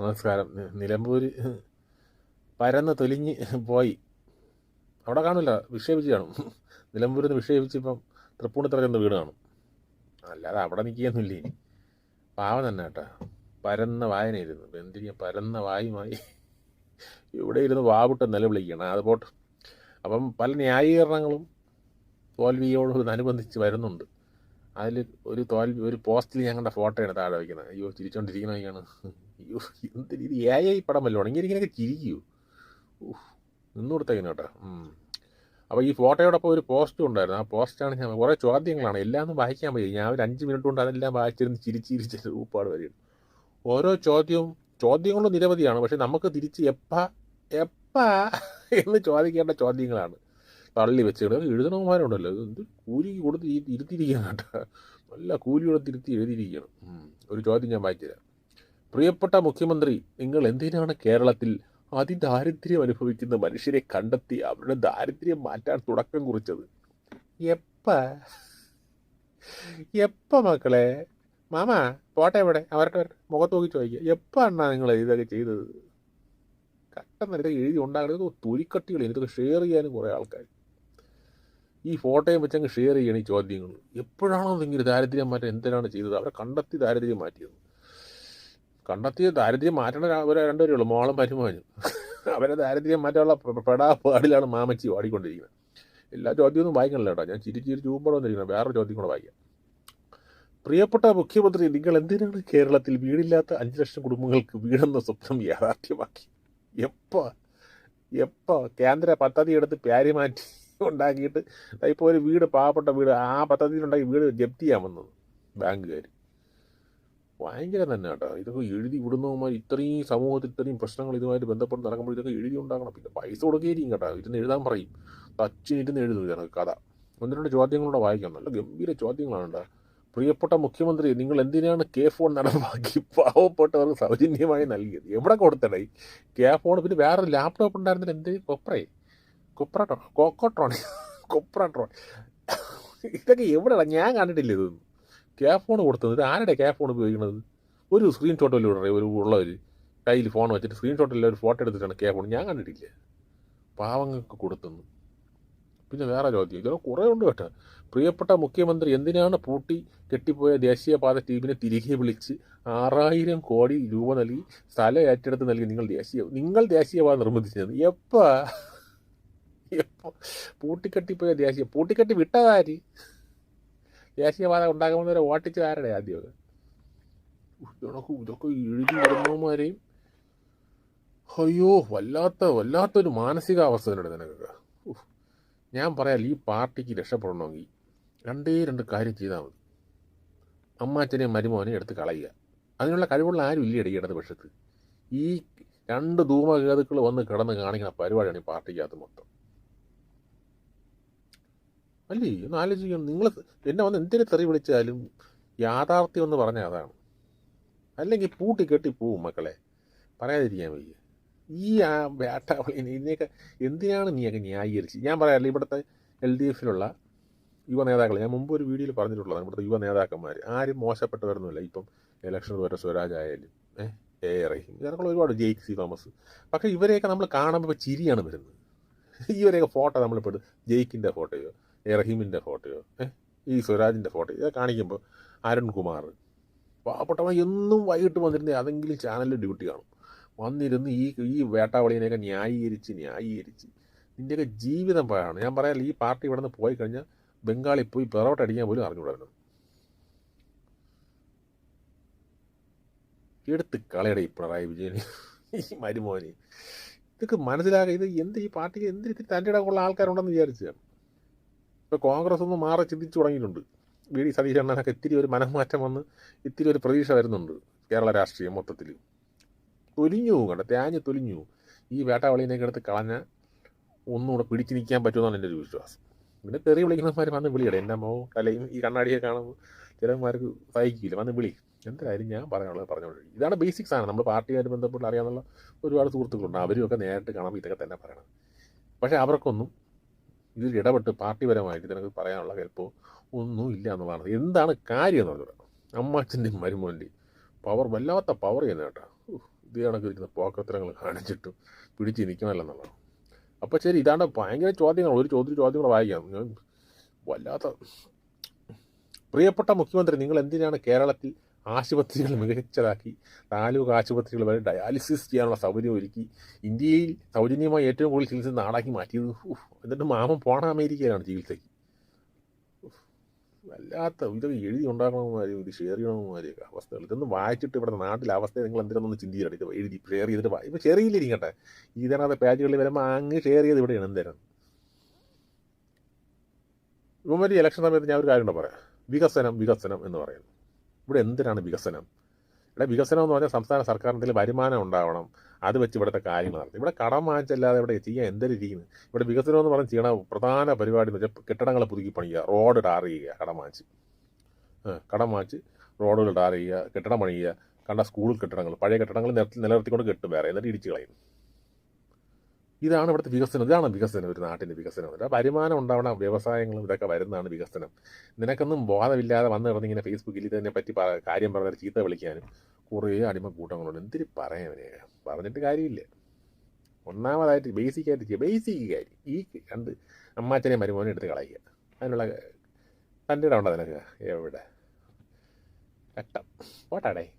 നമസ്കാരം. നിലമ്പൂർ പരന്ന് തൊലിഞ്ഞ് പോയി. അവിടെ കാണില്ല വിക്ഷേപിച്ച് കാണും. നിലമ്പൂരിൽ നിന്ന് വിക്ഷേപിച്ച് ഇപ്പം തൃപ്പൂണിത്തറ വീട് കാണും. അല്ലാതെ അവിടെ നിൽക്കുകയൊന്നുമില്ല ഇനി. പാവം തന്നെ കേട്ടോ. പരന്ന വായനയിരുന്നു എന്തിനാ പരന്ന വായുമായി ഇവിടെ ഇരുന്ന് വാവിട്ട് നിലവിളിക്കണം? അത് പോട്ടെ. അപ്പം പല ന്യായീകരണങ്ങളും തോൽവിയോടനുബന്ധിച്ച് വരുന്നുണ്ട്. അതിൽ ഒരു തോൽവി ഒരു പോസ്റ്റിൽ ഞങ്ങളുടെ ഫോട്ടോയാണ് താഴെ വയ്ക്കുന്നത്. അയ്യോ ചിരിച്ചോണ്ടിരിക്കണൊക്കെയാണ് അയ്യോ എന്ത് ഇത് എ ഐ പടം വല്ല ഇങ്ങനെയൊക്കെ ചിരിക്കൂ. നിന്ന് കൊടുത്തേക്കിന് കേട്ടോ. അപ്പോൾ ഈ ഫോട്ടോയോടൊപ്പം ഒരു പോസ്റ്റും ഉണ്ടായിരുന്നു. ആ പോസ്റ്റാണ് ഞാൻ കുറേ ചോദ്യങ്ങളാണ്. എല്ലാം ഒന്നും വായിക്കാൻ പറ്റി ഞാൻ ഒരു അഞ്ച് മിനിറ്റ് കൊണ്ട് അതെല്ലാം വായിച്ചിരുന്ന് ചിരിച്ചിരിച്ച് ഊപ്പാട് വരികയാണ് ഓരോ ചോദ്യവും ചോദ്യങ്ങളും നിരവധിയാണ്. പക്ഷെ നമുക്ക് തിരിച്ച് എപ്പാ എപ്പാ എന്ന് ചോദിക്കേണ്ട ചോദ്യങ്ങളാണ്. തള്ളി വെച്ചിട്ട് എഴുതണമാരുണ്ടല്ലോ ഇത് കൂലിക്ക് കൂലി കൊടുത്ത് ഇരുത്തിയിരിക്കുകയാണ് കേട്ടോ. നല്ല കൂലി കൊടുത്ത് ഇരുത്തി എഴുതിയിരിക്കുകയാണ് ഒരു ചോദ്യം ഞാൻ വായിച്ചുതരാം. പ്രിയപ്പെട്ട മുഖ്യമന്ത്രി നിങ്ങൾ എന്തിനാണ് കേരളത്തിൽ അതിദാരിദ്ര്യം അനുഭവിക്കുന്ന മനുഷ്യരെ കണ്ടെത്തി അവരുടെ ദാരിദ്ര്യം മാറ്റാൻ തുടക്കം കുറിച്ചത്? എപ്പ എപ്പ മക്കളെ? മാമ പോട്ടെ എവിടെ അവരുടെ. മുഖത്ത് നോക്കി ചോദിക്കുക എപ്പ അണ്ണാ നിങ്ങൾ ഇതൊക്കെ ചെയ്തത്? കട്ടെന്ന് ഇതൊക്കെ എഴുതി ഉണ്ടാകുന്നത് തുരിക്കട്ടികൾ എനിക്ക് ഷെയർ ചെയ്യാനും കുറേ ആൾക്കാർ ഈ ഫോട്ടോയും വെച്ചങ്ങ് ഷെയർ ചെയ്യണം ഈ ചോദ്യങ്ങൾ എപ്പോഴാണോ നിങ്ങൾ ദാരിദ്ര്യം മാറ്റാൻ എന്തിനാണ് ചെയ്തത്? അവരെ കണ്ടെത്തി ദാരിദ്ര്യം മാറ്റിയത്. കണ്ടെത്തിയ ദാരിദ്ര്യം മാറ്റണ ഒരു രണ്ടുപേരേ ഉള്ളൂ. മോളും പരിമോനും അവരെ ദാരിദ്ര്യം മാറ്റാനുള്ള പെടാ പാടിലാണ് മാമച്ചി പാടിക്കൊണ്ടിരിക്കുന്നത് എല്ലാ ചോദ്യമൊന്നും വായിക്കണില്ല കേട്ടോ. ഞാൻ ചിരി ചിരി ചൂമ്പോടെ വന്നിരിക്കണം വേറൊരു ചോദ്യം കൂടെ വായിക്കാം. പ്രിയപ്പെട്ട മുഖ്യമന്ത്രി നിങ്ങൾ എന്തിനാണ് കേരളത്തിൽ വീടില്ലാത്ത അഞ്ച് ലക്ഷം കുടുംബങ്ങൾക്ക് വീടെന്ന സ്വപ്നം യാഥാർത്ഥ്യമാക്കി? എപ്പോ എപ്പോ കേന്ദ്ര പദ്ധതി എടുത്ത് പ്യാരി മാറ്റി ഉണ്ടാക്കിയിട്ട് ഇപ്പോൾ ഒരു വീട് പാവപ്പെട്ട വീട് ആ പദ്ധതിയിലുണ്ടാക്കി വീട് ജപ്തി ചെയ്യാൻ വന്നത് ബാങ്കുകാർ ഭയങ്കര തന്നെ കേട്ടോ ഇതൊക്കെ എഴുതി വിടുന്നവന്മാർ ഇത്രയും സമൂഹത്തിൽ ഇത്രയും പ്രശ്നങ്ങൾ ഇതുമായിട്ട് ബന്ധപ്പെട്ട് നടക്കുമ്പോൾ ഇതൊക്കെ എഴുതി ഉണ്ടാകണം പിന്നെ പൈസ കൊടുക്കുകയും കേട്ടോ. ഇരുന്ന് എഴുതാൻ പറയും. തച്ചിനിരുന്ന് എഴുതുന്നു ഇതിനൊക്കെ കഥ. ഒന്ന് രണ്ട് ചോദ്യങ്ങളൂടെ വായിക്കാം. നല്ല ഗംഭീര ചോദ്യങ്ങളാണ് കേട്ടോ. പ്രിയപ്പെട്ട മുഖ്യമന്ത്രി നിങ്ങൾ എന്തിനാണ് കെ ഫോൺ നടപ്പാക്കി പാവപ്പെട്ടവർക്ക് സൗജന്യമായി നൽകിയത്? എവിടെ കൊടുത്തടേ? കെ ഫോൺ പിന്നെ വേറെ ലാപ്ടോപ്പ് ഉണ്ടായിരുന്നില്ല എന്ത്? കൊപ്രേ. കൊപ്രട്രോ കോക്കോട്രോൺ. കൊപ്രട്രോൺ. ഇതൊക്കെ എവിടെയാണ് ഞാൻ കണ്ടിട്ടില്ല ഇതൊന്നും. കെ ഫോൺ കൊടുത്തത്? ആരുടെ ക്യാ ഫോൺ ഉപയോഗിക്കുന്നത് ഒരു സ്ക്രീൻഷോട്ട് വല്ലതും ഒരു ഉള്ളവർ കയ്യിൽ ഫോൺ വെച്ചിട്ട് സ്ക്രീൻഷോട്ട് ഒരു ഫോട്ടോ എടുത്തിട്ടാണ് ക്യാ ഫോൺ ഞാൻ കണ്ടിട്ടില്ല. പാവങ്ങൾക്ക് കൊടുത്തെന്ന് പിന്നെ വേറെ ചോദ്യം. ഇതൊക്കെ കുറേ ഉണ്ട് കേട്ടോ. പ്രിയപ്പെട്ട മുഖ്യമന്ത്രി എന്തിനാണ് പൂട്ടി കെട്ടിപ്പോയ ദേശീയപാത ടീമിനെ തിരികെ വിളിച്ച് ആറായിരം കോടി രൂപ നൽകി സ്ഥലം ഏറ്റെടുത്ത് നൽകി നിങ്ങൾ ദേശീയ നിങ്ങൾ ദേശീയപാത നിർബന്ധിച്ചത് എപ്പോൾ എപ്പോ? പൂട്ടിക്കെട്ടിപ്പോയ ദേശീയ പൂട്ടിക്കെട്ടി വിട്ടതാര്? ദേശീയപാത ഉണ്ടാകുന്നവരെ ഓട്ടിച്ച് ആരുടെ ആദ്യമൊക്കെ ഇതൊക്കെ ഇതൊക്കെ എഴുതി വരുന്നവന്മാരെയും അയ്യോ വല്ലാത്ത വല്ലാത്തൊരു മാനസികാവസ്ഥ തന്നെ നിനക്കൊക്കെ. ഞാൻ പറയാം ഈ പാർട്ടിക്ക് രക്ഷപ്പെടണമെങ്കിൽ രണ്ടേ രണ്ട് കാര്യം ചെയ്താൽ മതി. അമ്മാച്ചനെയും മരുമോനെയും എടുത്ത് കളയുക. അതിനുള്ള കഴിവുള്ള ആരും ഇല്ല ഇടയ്ക്ക് ഇടതുപക്ഷത്ത്? ഈ രണ്ട് ധൂമകേതുക്കൾ വന്ന് കിടന്ന് കാണിക്കുന്ന പരിപാടിയാണ് ഈ പാർട്ടിക്കകത്ത് മൊത്തം. അല്ലേ? ഒന്ന് ആലോചിക്കണം. നിങ്ങൾ എന്നെ വന്ന് എന്തിനു തെറി വിളിച്ചാലും യാഥാർത്ഥ്യം എന്ന് പറഞ്ഞാൽ അതാണ്. അല്ലെങ്കിൽ പൂട്ടി കെട്ടി പോവും മക്കളെ. പറയാതിരിക്കാൻ വയ്യ. ഈ ആ വേട്ടാവളി ഇതിനെയൊക്കെ എന്തിനാണ് നീയൊക്കെ ന്യായീകരിച്ച് ഞാൻ പറയാറില്ല ഇവിടുത്തെ എൽ ഡി എഫിലുള്ള യുവ നേതാക്കൾ ഞാൻ മുമ്പ് ഒരു വീഡിയോയിൽ പറഞ്ഞിട്ടുള്ളതാണ് ഇവിടുത്തെ യുവ നേതാക്കന്മാർ ആരും മോശപ്പെട്ടവരൊന്നുമില്ല. ഇപ്പം ഇലക്ഷൻ വരെ സ്വരാജ് ആയാലും ഏഹ് എ റഹീം ഇതിനൊക്കെ ഒരുപാട് ജെയ്ക്ക് സി തോമസ്. പക്ഷേ ഇവരെയൊക്കെ നമ്മൾ കാണുമ്പോൾ ചിരിയാണ് വരുന്നത്. ഇവരെയൊക്കെ ഫോട്ടോ നമ്മളിപ്പോൾ ജെയ്ക്കിന്റെ ഫോട്ടോയോ റഹീമിന്റെ ഫോട്ടോയോ ഈ സ്വരാജിന്റെ ഫോട്ടോ. ഇതൊക്കെ കാണിക്കുമ്പോൾ അരുൺകുമാർ. പാവപ്പെട്ടവൻ എന്നും വൈകിട്ട് വന്നിരുന്നേ അതെങ്കിലും ചാനലിൽ ഡ്യൂട്ടി കാണും. വന്നിരുന്ന് ഈ ഈ വേട്ടാവളിനെയൊക്കെ ന്യായീകരിച്ച് ന്യായീകരിച്ച് നിന്റെയൊക്കെ ജീവിതം പോയാണ് ഞാൻ പറയാം ഈ പാർട്ടി ഇവിടെ നിന്ന് പോയി കഴിഞ്ഞാൽ ബംഗാളിൽ പോയി പിറവട്ട് അടിക്കാൻ പോലും അറിഞ്ഞുകൂടായിരുന്നു. എടുത്ത് കളയുടെ ഈ പിണറായി വിജയൻ ഈ മരുമോനെ. ഇതൊക്കെ മനസ്സിലാക്കുക ഇത് എന്ത് ഈ പാർട്ടിക്ക് എന്ത് ഇത്തിരി തന്റെ ഇടമുള്ള ആൾക്കാരുണ്ടെന്ന് വിചാരിച്ചതാണ്. ഇപ്പോൾ കോൺഗ്രസ് ഒന്ന് മാറി ചിന്തിച്ചു തുടങ്ങിയിട്ടുണ്ട്. വി ഡി സതീശ് എണ്ണനൊക്കെ ഇത്തിരി ഒരു മനംമാറ്റം വന്ന് ഇത്തിരി ഒരു പ്രതീക്ഷ വരുന്നുണ്ട് കേരള രാഷ്ട്രീയം മൊത്തത്തിൽ തൊലിഞ്ഞു കേട്ടോ തേഞ്ഞ് തൊലിഞ്ഞു. ഈ വേട്ടാവളിനെയൊക്കെ എടുത്ത് കളഞ്ഞ ഒന്നുകൂടെ പിടിച്ചു നിൽക്കാൻ പറ്റുമെന്നാണ് എന്റെ ഒരു വിശ്വാസം. പിന്നെ തെറി വിളിക്കുന്നവന്മാർ വന്ന് വിളിയുടെ എന്റെ അമ്മോ തലയും ഈ കണ്ണാടിയെ കാണുമ്പോൾ ചിലന്മാർക്ക് സഹിക്കില്ല വന്ന് വിളി. എന്തായാലും ഞാൻ പറയാനുള്ളത് പറഞ്ഞോളൂ. ഇതാണ് ബേസിക് സാധനം. നമ്മൾ പാർട്ടിയായിട്ട് ബന്ധപ്പെട്ട് അറിയാനുള്ള ഒരുപാട് സുഹൃത്തുക്കളുണ്ട്. അവരും ഒക്കെ നേരിട്ട് കാണുമ്പോൾ ഇതൊക്കെ തന്നെ പറയണം. പക്ഷേ അവർക്കൊന്നും ഇതിൽ ഇടപെട്ട് പാർട്ടിപരമായിട്ട് ഇതിനൊക്കെ പറയാനുള്ള ഹെൽപ്പോ ഒന്നും ഇല്ല എന്നുള്ളതാണ് എന്താണ് കാര്യം എന്ന് പറഞ്ഞത് അമ്മാച്ചന്റെയും മരുമോന്റെയും പവർ വല്ലാത്ത പവർ ചെയ്യുന്ന കേട്ടോ. ഇത് കണക്ക് ഇരിക്കുന്ന പോക്കത്തരങ്ങൾ കാണിച്ചിട്ടും പിടിച്ച് നിൽക്കണമല്ലെന്നുള്ളതാണ് അപ്പോൾ ശരി ഇതാണ് ഭയങ്കര ചോദ്യങ്ങൾ ഒരു ചോദ്യം ചോദ്യങ്ങൾ വായിക്കാം. ഞാൻ വല്ലാത്ത പ്രിയപ്പെട്ട മുഖ്യമന്ത്രി നിങ്ങൾ എന്തിനാണ് കേരളത്തിൽ ആശുപത്രികൾ മികച്ചതാക്കി താലൂക്ക് ആശുപത്രികൾ വരെ ഡയാലിസിസ് ചെയ്യാനുള്ള സൗകര്യം ഒരുക്കി ഇന്ത്യയിൽ സൗജന്യമായി ഏറ്റവും കൂടുതൽ ചികിത്സ നാടാക്കി മാറ്റിയത്. എന്നിട്ട് മാമൻ പോണ അമേരിക്കയിലാണ് ചികിത്സയ്ക്ക്. വല്ലാത്ത ഇതൊക്കെ എഴുതി ഉണ്ടാക്കണമാരും ഇത് ഷെയർ ചെയ്യണമാരെയൊക്കെ അവസ്ഥകൾ ഇതൊന്നും വായിച്ചിട്ട് ഇവിടെ നാട്ടിലെ അവസ്ഥ നിങ്ങൾ എന്തിനൊന്നും ചിന്തിക്കണം. ഇത് എഴുതി ഷെയർ ചെയ്തിട്ട് ഇപ്പം ഷെയർ ചെയ്യില്ലിരിക്കട്ടെ ഇതിനകത്ത് പേജുകളിൽ വരുമ്പോൾ അങ്ങ് ഷെയർ ചെയ്ത് ഇവിടെയാണ് എന്തേരം. ഇവന്മാർ ഇലക്ഷൻ സമയത്ത് ഞാൻ ഒരു കാര്യം പറയാം. വികസനം വികസനം എന്ന് പറയുന്നു. ഇവിടെ എന്തിനാണ് വികസനം? ഇവിടെ വികസനം എന്ന് പറഞ്ഞാൽ സംസ്ഥാന സർക്കാരിന്റെ വരുമാനം ഉണ്ടാവണം. അത് വെച്ച് ഇവിടുത്തെ കാര്യങ്ങൾ നടത്തും. ഇവിടെ കടം വാങ്ങിച്ചല്ലാതെ ഇവിടെ ചെയ്യാൻ എന്തൊരു ഇരിക്കുന്നു? ഇവിടെ വികസനം എന്ന് പറഞ്ഞ് ചെയ്യണ പ്രധാന പരിപാടി എന്ന് വെച്ചാൽ കെട്ടിടങ്ങൾ പുതുക്കി പണിയുക റോഡ് ടാർ ചെയ്യുക കടം വാങ്ങിച്ച്. കടം വാങ്ങിച്ച് റോഡുകൾ ടാർ ചെയ്യുക കെട്ടിടം പണിയുക കണ്ട സ്കൂൾ കെട്ടിടങ്ങൾ പഴയ കെട്ടിടങ്ങൾ നിലനിർത്തിക്കൊണ്ട് കെട്ടും വേറെ എന്നിട്ട് ഇടിച്ച് കളയും. ഇതാണ് ഇവിടുത്തെ വികസനം. ഇതാണ് വികസനം ഒരു നാട്ടിന്റെ വികസനം. എന്നിട്ട് വരുമാനം ഉണ്ടാവണ വ്യവസായങ്ങളും ഇതൊക്കെ വരുന്നതാണ് വികസനം. നിനക്കൊന്നും ബോധമില്ലാതെ വന്ന് കിടന്നിങ്ങനെ ഫേസ്ബുക്കിൽ ഇതിനെ പറ്റി കാര്യം പറഞ്ഞാൽ ചീത്ത വിളിക്കാനും കുറേ അടിമ കൂട്ടങ്ങളുണ്ട്. എന്തിരി പറയാൻ പറഞ്ഞിട്ട് കാര്യമില്ല. ഒന്നാമതായിട്ട് ബേസിക് ആയിട്ട് ചെയ്യുക ബേസിക് കാര്യം. ഈ രണ്ട് അമ്മാച്ചനെ മരുമോനെ എടുത്ത് കളയുക. അതിനുള്ള തന്റെ ഇടം നിനക്ക്? എവിടെ? കട്ടം പോട്ടാടേ